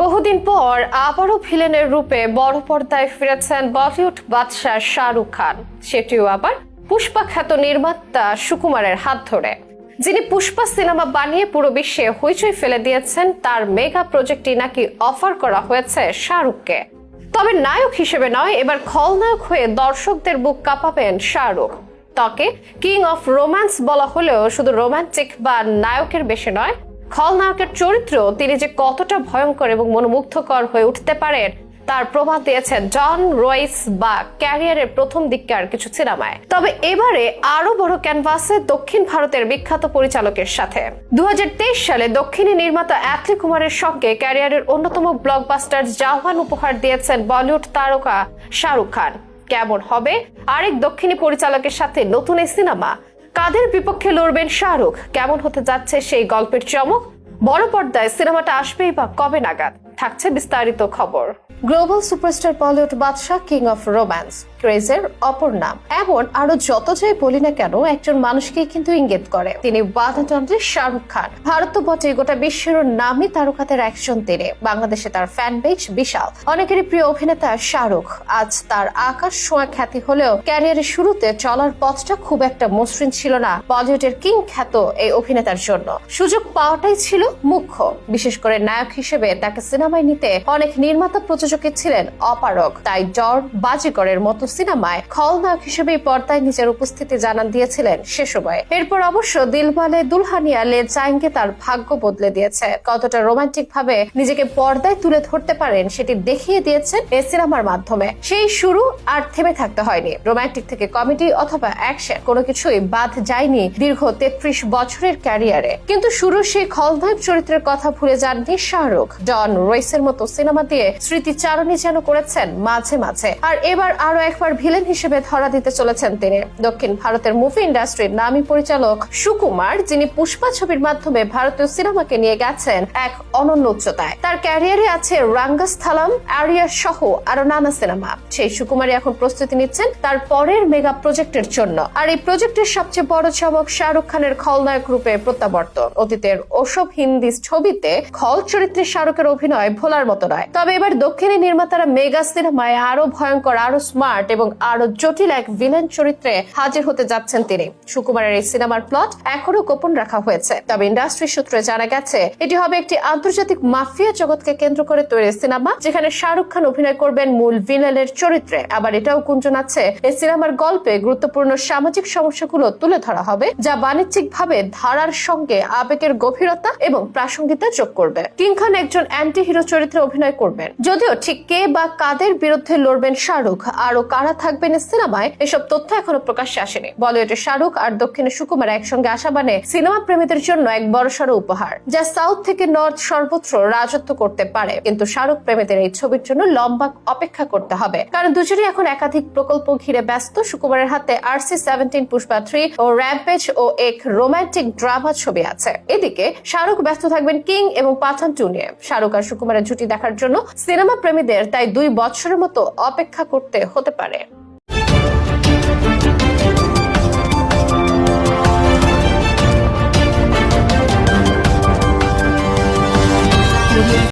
বহুদিন পর আবারও ভিলেনের রূপে বড় পর্দায় ফিরেছেন বলিউড বাদশাহ শাহরুখ খান। সেটিও আবার পুষ্পা খ্যাত নির্মাতা সুকুমারের হাত ধরে। যিনি পুষ্পা সিনেমা বানিয়ে পুরো বিশ্বে হইচই ফেলে দিয়েছেন, তার মেগা প্রজেক্টটি নাকি অফার করা হয়েছে শাহরুখকে। তবে নায়ক হিসেবে নয়, এবার খলনায়ক হয়ে দর্শকদের বুক কাঁপাবেন শাহরুখ। তাকে কিং অফ রোম্যান্স বলা হলেও শুধু রোম্যান্টিক বা নায়কের বেশি নয়, খলনায়কের চরিত্র তিনি যে কতটা ভয়ঙ্কর এবং মনোমুগ্ধকর হয়ে উঠতে পারেন তার প্রভাব দিয়েছেন জন রয়েস বা ক্যারিয়ারের প্রথম দিককার কিছু সিনেমায়। তবে এবারে আরও বড় ক্যানভাসে দক্ষিণ ভারতের বিখ্যাত পরিচালকের সাথে। দুহাজার তেইশ সালে দক্ষিণী নির্মাতা অ্যাথলি কুমারের সঙ্গে ক্যারিয়ারের অন্যতম ব্লকবাস্টার জাহান উপহার দিয়েছেন বলিউড তারকা শাহরুখ খান। কেমন হবে? আরেক দক্ষিণী পরিচালকের সাথে নতুন এই সিনেমা। কাদের বিপক্ষে লড়বেন শাহরুখ? কেমন হতে যাচ্ছে সেই গল্পের চমক? বড় পর্দায় সিনেমাটা আসবেই বা কবে নাগাদ? থাকছে বিস্তারিত খবর। গ্লোবাল সুপারস্টার বলিউড বাদশাহ কিং অফ রোম্যান্স ক্রেজের অপর নাম। এমন আরও যত যাই বলি না কেন, একজন মানুষকে কিন্তু ইঙ্গিত করে। তিনি বাধাচন্দ্রের শাহরুখ খান। ভারত তো বটে গোটা বিশ্বের নামী তারকাদের একজন তিনি। বাংলাদেশে তার ফ্যান বেজ বিশাল। অনেকেরই প্রিয় অভিনেতা শাহরুখ। আজ তার আকাশ ছোঁয়া খ্যাতি হলেও ক্যারিয়ারের শুরুতে চলার পথটা খুব একটা মসৃণ ছিল না বলিউডের কিং খ্যাত এই অভিনেতার জন্য। সুযোগ পাওয়াটাই ছিল মুখ্য। বিশেষ করে নায়ক হিসেবে তাকে সিনেমায় নিতে অনেক নির্মাতা প্রযোজকের ছিলেন অপারক তাই ডর বাজিকরের মতো সিনেমায় খলনায়ক হিসেবে পর্দায় নিজের উপস্থিতি জানান দিয়েছিলেন সে সময়। এরপর অবশ্য দিলওয়ালে দুলহানিয়া লে চাইঙ্গে তার ভাগ্য বদলে দিয়েছে। কতটা রোমান্টিক ভাবে নিজেকে পর্দায় তুলে ধরতে পারেন সেটি দেখিয়ে দিয়েছেন এই সিনেমার মাধ্যমে। সেই শুরু আর থেমে থাকতে হয়নি। রোমান্টিক থেকে কমেডি অথবা অ্যাকশন কোনো কিছুই বাদ যায়নি দীর্ঘ তেত্রিশ বছরের ক্যারিয়ারে। কিন্তু শুরু সেই খলনায়ক চরিত্রের কথা ভুলে যাননি শাহরুখ। ডন রয়েসের মতো সিনেমা দিয়ে স্মৃতিচারণী যেন করেছেন মাঝে মাঝে। আর এবার আরও একবার ভিলেন হিসেবে ধরা দিতে চলেছেন তিনি। দক্ষিণ ভারতের মুভি ইন্ডাস্ট্রির নামী পরিচালক সুকুমার, যিনি পুষ্পা ছবির মাধ্যমে ভারতীয় সিনেমাকে নিয়ে গেছেন এক অনন্য উচ্চতায়। তার ক্যারিয়ারে আছে রাঙ্গাস্থলম, আরিয়া সহ আরও নানা সিনেমা। সেই সুকুমারই এখন প্রস্তুতি নিচ্ছেন তার পরের মেগা প্রজেক্টের জন্য। আর এই প্রজেক্টের সবচেয়ে বড় চমক শাহরুখ খানের খলনায়ক রূপে প্রত্যাবর্তন। অতীতের ওসব হিন্দি ছবিতে খল চরিত্রে শাহরুখের অভিনয় ভোলার মতো নয়। তবে এবার দক্ষিণী নির্মাতারা মেগা সিনেমায় আরও ভয়ঙ্কর, আরও স্মার্ট এবং আরও জটিল এক ভিলেন চরিত্রে হাজির হতে যাচ্ছেন তিনি। সুকুমারের এই সিনেমার প্লট এখনও গোপন রাখা হয়েছে। তবে ইন্ডাস্ট্রি সূত্রে জানা গেছে, এটি হবে একটি আন্তর্জাতিক মাফিয়া জগৎকে কেন্দ্র করে তৈরি সিনেমা, যেখানে শাহরুখ খান অভিনয় করবেন মূল ভিলেনের চরিত্রে। আবার এটাও গুঞ্জন আছে, এই সিনেমার গল্পে গুরুত্বপূর্ণ সামাজিক সমস্যাগুলো তুলে ধরা হবে, যা বাণিজ্যিক ভাবে ধারার সঙ্গে আবেগের গভীরতা এবং প্রাসঙ্গিকতা যোগ করবে। কিং খান একজন অ্যান্টি হিরো চরিত্রে অভিনয় করবেন, যদিও ঠিক কে বা কাদের বিরুদ্ধে লড়বেন শাহরুখ? আরও কারা থাকবেন সিনেমায়? এসব তথ্য এখনও প্রকাশ্যে আসেনি। বলিউডে শাহরুখ আর দক্ষিণে সুকুমার একসঙ্গে আসা মানে সিনেমা প্রেমীদের জন্য এক বড়সড় উপহার, যা সাউথ থেকে নর্থ সর্বত্র রাজত্ব করতে পারে। কিন্তু শাহরুখ প্রেমীদের এই ছবির জন্য লম্বা অপেক্ষা করতে হবে। কারণ দুজনই এখন একাধিক প্রকল্প ঘিরে ব্যস্ত। সুকুমারের হাতে আরসি সেভেন্টিন, পুষ্পা থ্রি ও র্যাম্পেজ ও এক রোমান্টিক ড্রামা ছবি আছে। এদিকে শাহরুখ ব্যস্ত থাকবেন কিং এবং পাঠান টু নিয়ে। শাহরুখ আর সুকুমারের জুটি দেখার জন্য সিনেমা প্রেমীদের তাই দুই বছরের মতো অপেক্ষা করতে হতে পারে।